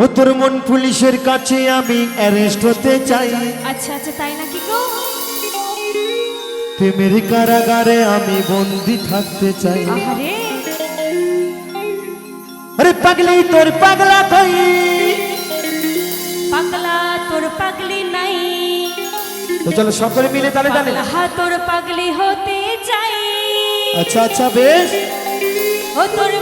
ও তোর মন পুলিশের কাছে আমি অ্যারেস্ট হতে চাই। আচ্ছা আচ্ছা তাই নাকি গো? প্রেমের কারাগারে আমি বন্দি থাকতে চাই। আরে পাগলি তোর পাগলা কই? পাগলা তোর পাগলি নাই। তো চলো সকলে মিলে তালে তালে পাগলা তোর পাগলি হতে চাই। আচ্ছা আচ্ছা বেশ। ও তোর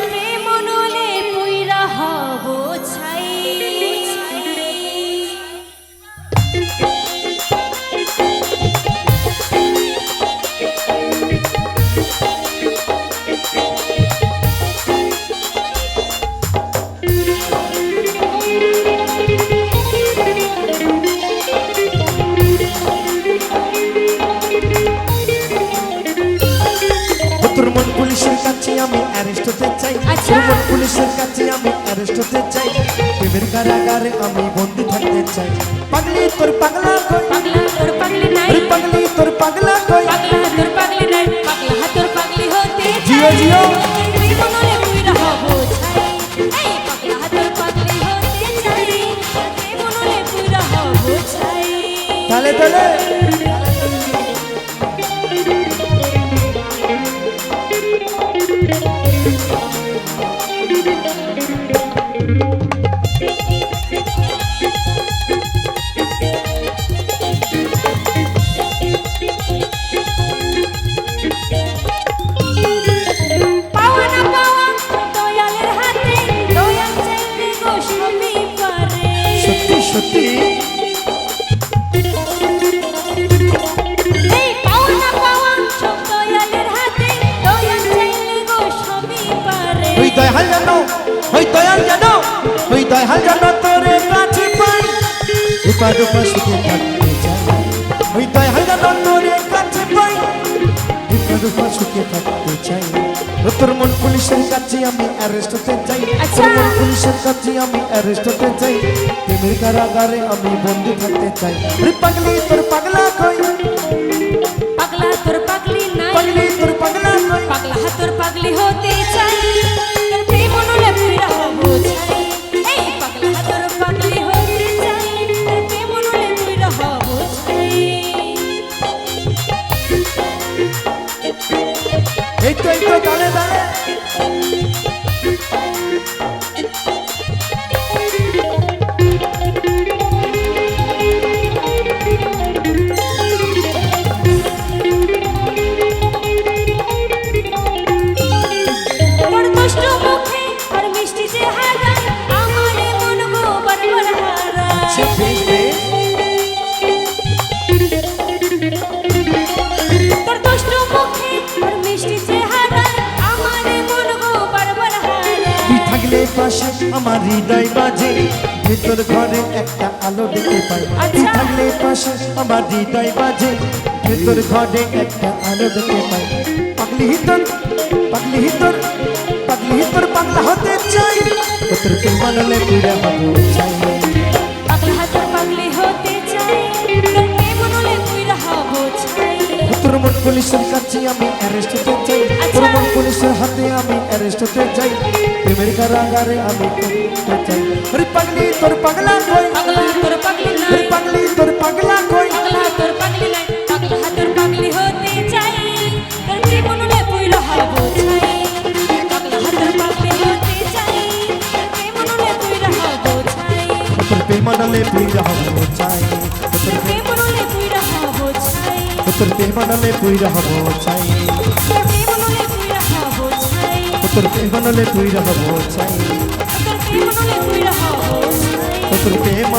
পুলিশের কাছে আমি অ্যারেস্ট হতে চাই। আচ্ছা। পুলিশের কাছে আমি অ্যারেস্ট হতে চাই। প্রেমের কারাগারে আমি বন্দি থাকতে চাই। পাগলি তোর পাগলা কই? পাগলা তোর পাগলি নাই। পাগলি তোর পাগলা কই? পাগলা তোর পাগলি নাই। পাগলা তোর পাগলি হতে জিও, চাই। জিও। প্রেম নলে পুইরা ওই দয়াল জানো তোরে কাছে পাই এপার ওপার সুখে থাকতে চাই ওই দয়াল জানো তোরে কাছে পাই এপার ওপার সুখে থাকতে চাই ও তোর মন পুলিশের কাছে আমি অ্যারেস্ট হতে চাই আচ্ছা। তোর মন পুলিশের কাছে আমি অ্যারেস্ট হতে চাই প্রেমের কারাগারে আমি বন্দি থাকতে চাই আরে পাগলি তোর পাগলা কই পাগলা তোর পাগলি নাই পাগলি তোর পাগলা কই পাগলা তোর পাগলি হতে এই তো এই তো পাশে আমার হৃদয় বাজে। ভেতর ঘরে একটা আলো দেখতে পাই। তুই আচ্ছা। থাকলে পাশে আমার হৃদয় বাজে। ভেতর ঘরে একটা আলো দেখতে পাই। পাগলি হিতর পাগলি হিতর পাগলি হিতর পাগলা হতে চাই। তোর কে মানলে পুরা হব চাই। তোর তোর মন পুলিশের কাছে আমি অ্যারেস্ট হতে চাই। তোর মন পুলিশের হাতে আমি অ্যারেস্ট হতে চাই। কারাগারে আমি চাই আরে পাগলি তোর পাগলা কই পাগলা তোর পাগলি নাই পাগলি তোর পাগলা কই পাগলা তোর পাগলি নাই পাগলা হাতের পাগলি হতে চাই তোর প্রেম নলে পুইরা হব ছাই পাগলা হাতের পাগলি হতে চাই তোর প্রেম নলে পুইরা হব ছাই তোর পেমানালে পুইরা হব চাই তোর প্রেম নলে পুইরা হব ছাই তোর পেমানালে পুইরা হব চাই তোর পেমানালে পুইরা হব চাই তোর প্রেম